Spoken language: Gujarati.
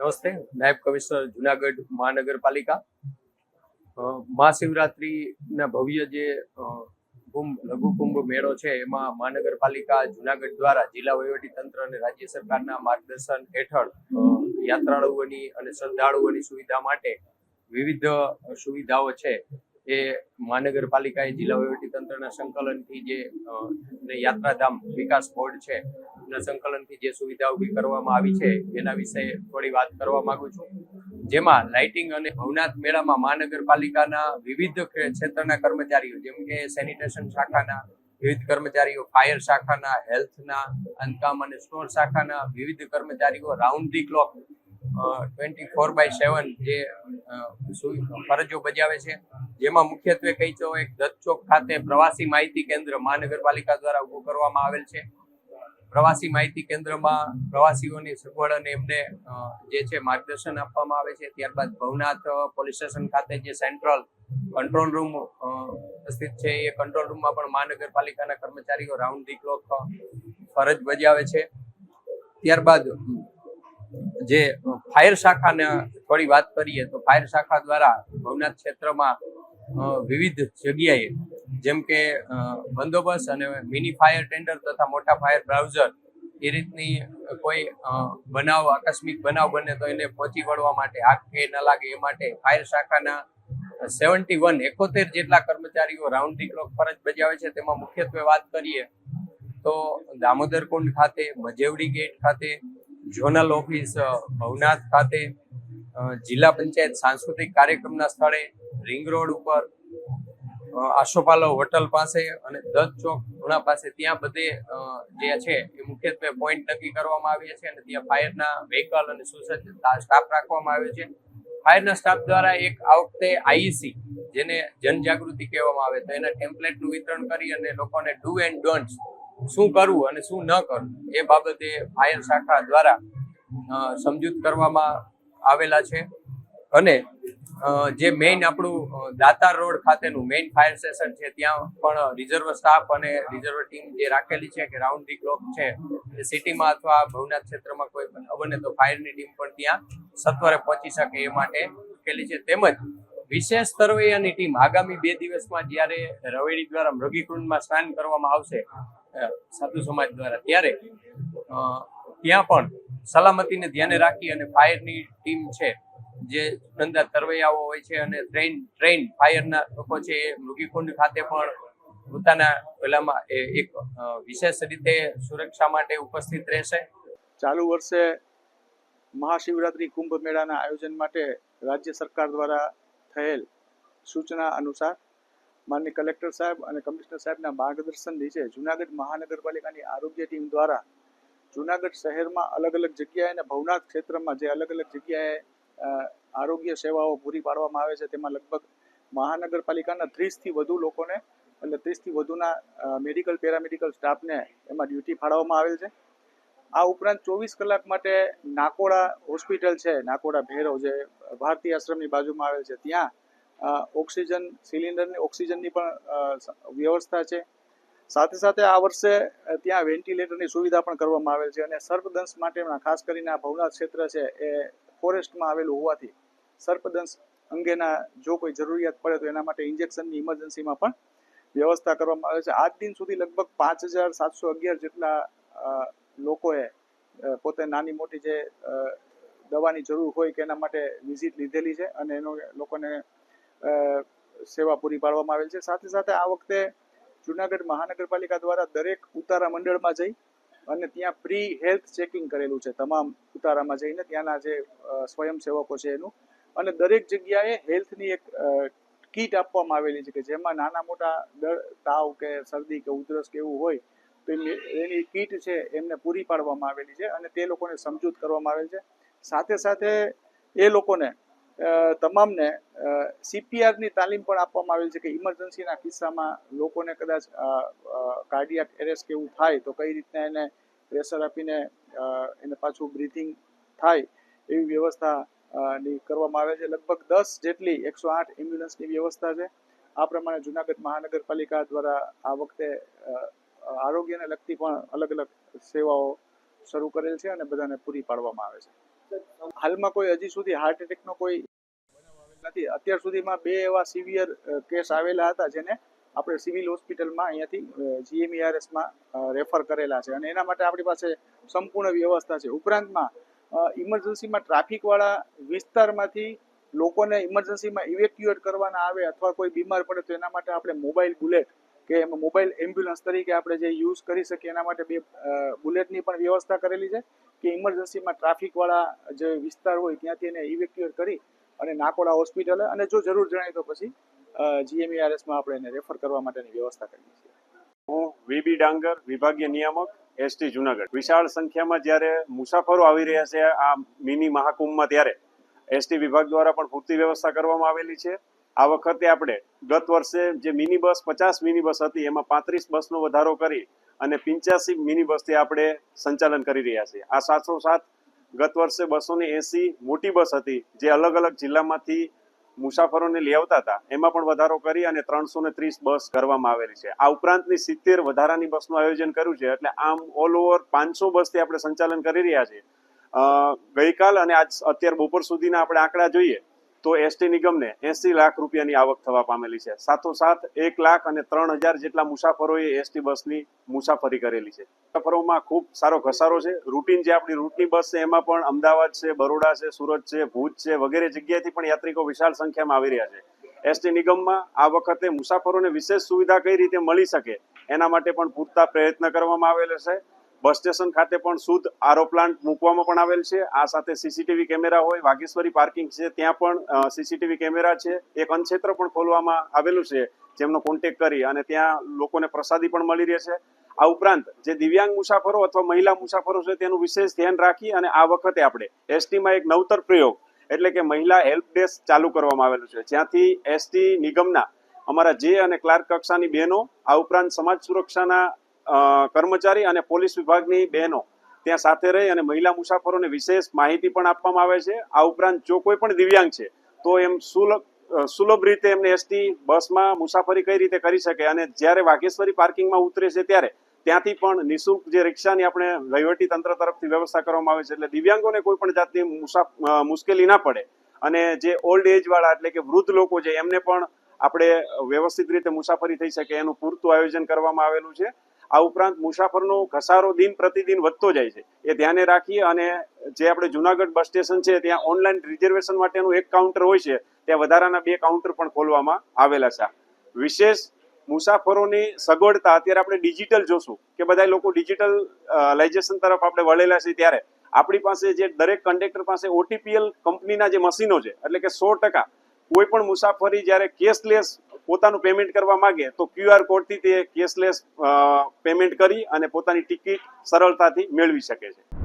નમસ્તે, નાયબ કમિશનર જુનાગઢ મહાનગરપાલિકા. મહાશિવરાત્રિના ભવ્ય જે કુંભ, લઘુ કુંભ મેળો છે, એમાં મહાનગરપાલિકા જુનાગઢ દ્વારા જિલ્લા વહીવટી તંત્ર અને રાજ્ય સરકારના માર્ગદર્શન હેઠળ યાત્રાળુઓની અને શ્રદ્ધાળુઓની સુવિધા માટે વિવિધ સુવિધાઓ છે. એ મહાનગરપાલિકાએ જિલ્લા વહીવટી તંત્રના સંકલનથી જે યાત્રાધામ વિકાસ બોર્ડ છે ના સંકલનથી જે સુવિધા ઊભી કરવામાં આવી છે, એના વિશે થોડી વાત કરવા માંગુ છું. જેમાં લાઇટિંગ અને ભવનાથ મેળામાં મહાનગરપાલિકાના વિવિધ ક્ષેત્રના કર્મચારીઓ, જેમ કે સેનિટેશન શાખાના વિવિધ કર્મચારીઓ, ફાયર શાખાના, હેલ્થના અંધકામ અને સ્ટોર શાખાના વિવિધ કર્મચારીઓ, round the clock twenty four by seven જે ફરજો બજાવે છે. જેમાં મુખ્યત્વે કહી તો એક દત્ત ચોક ખાતે પ્રવાસી માહિતી કેન્દ્ર મહાનગરપાલિકા દ્વારા ઊભું કરવામાં આવેલ છે. પ્રવાસી માહિતી કેન્દ્રમાં પ્રવાસીઓની સગવડ અને એમને જે છે માર્ગદર્શન આપવામાં આવે છે. ત્યારબાદ ભવનાથ પોલીસ સ્ટેશન ખાતે જે સેન્ટ્રલ કંટ્રોલ રૂમ સ્થિત છે, એ કંટ્રોલ રૂમમાં પણ મહાનગરપાલિકાના કર્મચારીઓ રાઉન્ડ ધી ક્લોક ફરજ બજાવે છે. ત્યારબાદ જે ફાયર શાખાને થોડી વાત કરીએ તો ફાયર શાખા દ્વારા ભવનાથ ક્ષેત્રમાં વિવિધ જગ્યાએ જેમ કે બંદોબસ્ત અને મિની ફાયર ટેન્ડર તથા મોટા ફાયર બ્રાઉઝર એ રીતની કોઈ બનાવ, આકસ્મિક બનાવ બને તો એને પહોંચી વળવા માટે, આગ કે ન લાગે એ માટે ફાયર શાખાના સેવન્ટી વન એકોતેર જેટલા કર્મચારીઓ રાઉન્ડ ધી ક્લોક ફરજ બજાવે છે. તેમાં મુખ્યત્વે વાત કરીએ તો દામોદર કુંડ ખાતે, મજેવડી ગેટ ખાતે, ઝોનલ ઓફિસ ભવનાથ ખાતે જિલ્લા પંચાયત સાંસ્કૃતિક કાર્યક્રમના સ્થળે, રિંગ રોડ ઉપર આશોપાલો હોટલ પાસે અને દત્ત ચોક ઘણા પાસે ત્યાં બધે જે છે એ મુખ્યત્વે પોઈન્ટ નક્કી કરવામાં આવ્યા છે અને ત્યાં ફાયરના વ્હીકલ અને સુસજ્જ સ્ટાફ રાખવામાં આવ્યો છે. ફાયરના સ્ટાફ દ્વારા એક આ વખતે આઈસી, જેને જનજાગૃતિ કહેવામાં આવે, તો એના ટેમ્પલેટનું વિતરણ કરી અને લોકોને ડુ એન્ડ ડોન્ટ્સ શું કરવું અને શું ન કરવું, એ બાબતે ફાયર શાખા દ્વારા સમજૂત કરવામાં આવેલા છે. અને જે મેઇન આપણું દાતાર રોડ ખાતેનું મેઇન ફાયર સ્ટેશન છે, ત્યાં પણ રિઝર્વ સ્ટાફ અને રિઝર્વ ટીમ જે રાખેલી છે, કે રાઉન્ડ ધી ક્લોક છે સિટીમાં અથવા ભવનાથ ક્ષેત્રમાં કોઈ પણ બને તો ફાયરની ટીમ પણ ત્યાં સત્વરે પહોંચી શકે એ માટે રાખેલી છે. તેમજ વિશેષ તરવૈયાની ટીમ આગામી બે દિવસમાં જ્યારે રવેડી દ્વારા મૃગીકુંડમાં સ્નાન કરવામાં આવશે સાધુ સમાજ દ્વારા, ત્યારે ત્યાં પણ સલામતીને ધ્યાને રાખી અને ફાયરની ટીમ છે જે ધંધા તરવૈયાઓ હોય છે અને ટ્રેન ટ્રેન ફાયરના લોકો છે એ મૃગીકુંડ ખાતે પણ પોતાના પેલામાં એક વિશેષ રીતે સુરક્ષા માટે ઉપસ્થિત રહેશે. ચાલુ વર્ષે મહાશિવરાત્રિ કુંભ મેળાના આયોજન માટે રાજ્ય સરકાર દ્વારા થયેલ સૂચના અનુસાર માન્ય કલેક્ટર સાહેબ અને કમિશનર સાહેબના માર્ગદર્શન નીચે જુનાગઢ મહાનગરપાલિકાની આરોગ્ય ટીમ દ્વારા જુનાગઢ શહેરમાં અલગ અલગ જગ્યાએ અને ભવનાથ ક્ષેત્રમાં જે અલગ અલગ જગ્યાએ આરોગ્ય સેવાઓ પૂરી પાડવામાં આવે છે. તેમાં લગભગ મહાનગરપાલિકાના ત્રીસથી વધુ લોકોને એટલે ત્રીસથી વધુના મેડિકલ, પેરામેડિકલ સ્ટાફને એમાં ડ્યુટી ફાળવવામાં આવેલ છે. આ ઉપરાંત ચોવીસ કલાક માટે નાકોડા હોસ્પિટલ છે, નાકોડા ભેરવ જે ભારતીય આશ્રમની બાજુમાં આવેલ છે. ત્યાં ઓક્સિજન સિલિન્ડરની, ઓક્સિજનની પણ વ્યવસ્થા છે. સાથે સાથે આ વર્ષે ત્યાં વેન્ટિલેટરની સુવિધા પણ કરવામાં આવેલ છે અને સર્પદંશ માટેના, ખાસ કરીને આ ભવનાથ ક્ષેત્ર છે, એ ફોરેસ્ટમાં આવેલું હોવાથી સર્પદંશ અંગેના જો કોઈ જરૂરિયાત પડે તો એના માટે ઇન્જેક્શનની ઇમરજન્સીમાં પણ વ્યવસ્થા કરવામાં આવે છે. આજ દિન સુધી લગભગ પાંચ હજાર સાતસો અગિયાર જેટલા લોકોએ પોતે નાની મોટી જે દવાની જરૂર હોય કે એના માટે વિઝિટ લીધેલી છે અને એનો લોકોને સેવા પૂરી પાડવામાં આવેલ છે. સાથે સાથે આ વખતે જુનાગઢ મહાનગરપાલિકા દ્વારા દરેક ઉતારા મંડળમાં જઈ અને ત્યાં પ્રી હેલ્થ ચેકિંગ કરેલું છે તમામ ઉતારામાં જઈને. ત્યાંના જે સ્વયંસેવકો છે એનું. અને દરેક જગ્યાએ હેલ્થની એક કીટ આપવામાં આવેલી છે કે જેમાં નાના મોટા દર, તાવ કે શરદી કે ઉધરસ કે એવું હોય, તો એની કીટ છે એમને પૂરી પાડવામાં આવેલી છે અને તે લોકોને સમજૂત કરવામાં આવેલ છે. સાથે સાથે એ લોકોને તમામને સીપીઆરની તાલીમ પણ આપવામાં આવેલ છે કે ઇમરજન્સીના કિસ્સામાં લોકોને કદાચ કાર્ડિયાક એરેસ્ટ કે એવું થાય, તો કઈ રીતના એને પ્રેશર આપીને એને પાછું બ્રીથિંગ થાય એવી વ્યવસ્થા ની કરવામાં આવે છે. લગભગ દસ જેટલી એકસો આઠ એમ્બ્યુલન્સની વ્યવસ્થા છે. આ પ્રમાણે જુનાગઢ મહાનગરપાલિકા દ્વારા આ વખતે આરોગ્યને લગતી પણ અલગ અલગ સેવાઓ શરૂ કરેલ છે અને બધાને પૂરી પાડવામાં આવે છે. હાલમાં કોઈ હજી સુધી હાર્ટ એટેકનો કોઈ નથી. અત્યાર સુધીમાં બે એવા સિવિયર કેસ આવેલા હતા જેને આપણે સિવિલ હોસ્પિટલમાં અહીંયાથી જીએમઈઆરએસમાં રેફર કરેલા છે. અને એના માટે આપણી પાસે સંપૂર્ણ વ્યવસ્થા છે. ઉપરાંતમાં ઇમરજન્સીમાં ટ્રાફિકવાળા વિસ્તારમાંથી લોકોને ઇમરજન્સીમાં ઇવેક્યુએટ કરવાના આવે અથવા કોઈ બીમાર પડે તો એના માટે આપણે મોબાઈલ બુલેટ કે મોબાઈલ એમ્બ્યુલન્સ તરીકે આપણે જે યુઝ કરી શકીએ એના માટે બે બુલેટની પણ વ્યવસ્થા કરેલી છે કે ઇમરજન્સીમાં ટ્રાફિકવાળા જે વિસ્તાર હોય ત્યાંથી એને ઇવેક્યુએટ કરી અને નાકોડા હોસ્પિટલે, અને જો જરૂર જણાય તો પછી જીએમઈઆરએસમાં આપણે એને રેફર કરવા માટેની વ્યવસ્થા કરીએ છીએ. હું વીબી ડાંગર, વિભાગીય નિયામક એસટી જુનાગઢ. વિશાળ સંખ્યામાં જ્યારે મુસાફરો આવી રહ્યા છે આ મિની મહાકુંભમાં ત્યારે એસટી વિભાગ દ્વારા પણ પૂરતી વ્યવસ્થા કરવામાં આવેલી છે. આ વખતે આપણે ગત વર્ષે જે મિની બસ, પચાસ મિની બસ હતી, એમાં પાંત્રીસ બસનો વધારો કરી અને પિંચ્યાસી મિની બસથી આપણે સંચાલન કરી રહ્યા છીએ. આ સાથોસાથ ગત વર્ષે બસો ને એસી મોટી બસ હતી, જે અલગ અલગ જિલ્લામાંથી મુસાફરોને લઈ આવતા હતા. એમાં પણ વધારો કરી અને ત્રણસો ને ત્રીસ બસ કરવામાં આવેલી છે. આ ઉપરાંતની સિત્તેર વધારાની બસનું આયોજન કર્યું છે. એટલે આમ ઓલ ઓવર પાંચસો બસથી આપણે સંચાલન કરી રહ્યા છીએ. ગઈકાલ અને આજ અત્યાર બપોર સુધીના આપણે આંકડા જોઈએ. તો એસટી નિગમને એસી લાખ રૂપિયાની આવક થવા પામેલી છે. સાથોસાથ એક લાખ અને ત્રણ હજાર જેટલા મુસાફરોએ એસટી બસની મુસાફરી કરેલી છે. મુસાફરોમાં ખૂબ સારો ઘસારો છે. રૂટીન જે આપણી રૂટની બસ છે, એમાં પણ અમદાવાદ છે, બરોડા છે, સુરત છે, ભુજ છે, વગેરે જગ્યાએથી પણ યાત્રિકો વિશાળ સંખ્યામાં આવી રહ્યા છે. એસટી નિગમમાં આ વખતે મુસાફરોને વિશેષ સુવિધા કઈ રીતે મળી શકે એના માટે પણ પૂરતા પ્રયત્ન કરવામાં આવેલો છે. બસ સ્ટેશન ખાતે પણ શુદ્ધ આરો પ્લાન્ટ મૂકવામાં પણ આવેલ છે. આ સાથે સીસીટીવી કેમેરા હોય, વાઘેશ્વરી પાર્કિંગ છે, ત્યાં પણ સીસીટીવી કેમેરા છે. એક અનક્ષેત્ર પણ ખોલવામાં આવેલું છે, જેમનો કોન્ટેક કરી અને ત્યાં લોકોને પ્રસાદી પણ મળી રહે છે. આ ઉપરાંત જે દિવ્યાંગ મુસાફરો અથવા મહિલા મુસાફરો છે, તેનું વિશેષ ધ્યાન રાખી અને આ વખતે આપણે એસટીમાં એક નવતર પ્રયોગ, એટલે કે મહિલા હેલ્પ ડેસ્ક ચાલુ કરવામાં આવેલું છે. જ્યાંથી એસટી નિગમના અમારા જે અને ક્લાર્ક કક્ષાની બહેનો, આ ઉપરાંત સમાજ સુરક્ષાના કર્મચારી અને પોલીસ વિભાગની બહેનો ત્યાં સાથે રહી અને મહિલા મુસાફરોને વિશેષ માહિતી પણ આપવામાં આવે છે. આ ઉપરાંત જો કોઈ પણ દિવ્યાંગ છે, તો એમ સુલભ સુલભ રીતે એમને એસટી બસમાં મુસાફરી કઈ રીતે કરી શકે અને જ્યારે વાઘેશ્વરી પાર્કિંગમાં ઉતરે છે ત્યારે ત્યાંથી પણ નિઃશુલ્ક જે રિક્ષાની આપણે વહીવટી તંત્ર તરફથી વ્યવસ્થા કરવામાં આવે છે. એટલે દિવ્યાંગોને કોઈ પણ જાતની મુશ્કેલી ના પડે અને જે ઓલ્ડ એજ વાળા એટલે કે વૃદ્ધ લોકો છે, એમને પણ આપણે વ્યવસ્થિત રીતે મુસાફરી થઈ શકે એનું પૂરતું આયોજન કરવામાં આવેલું છે. આ ઉપરાંત મુસાફરનો ઘસારો દિન પ્રતિદિન વધતો જાય છે. એ ધ્યાને રાખી અને જે આપણે જુનાગઢ બસ સ્ટેશન છે, ત્યાં ઓનલાઈન રિઝર્વેશન માટેનું એક કાઉન્ટર હોય છે, ત્યાં વધારાના બે કાઉન્ટર પણ ખોલવામાં આવેલા છે. વિશેષ મુસાફરોની સગવડતા અત્યારે આપણે ડિજિટલ જોશું કે બધા લોકો ડિજિટલ લાઇઝેશન તરફ આપણે વળેલા છે ત્યારે. આપણી પાસે જે દરેક કંડક્ટર પાસે ઓટીપીએલ કંપનીના જે મશીનો છે, એટલે કે સો ટકા કોઈ પણ મુસાફરી જ્યારે કેશલેસ પોતાનું પેમેન્ટ કરવા માંગે તો ક્યુઆર કોડથી તે કેશલેસ પેમેન્ટ કરી અને પોતાની ટિકિટ સરળતાથી મેળવી શકે છે.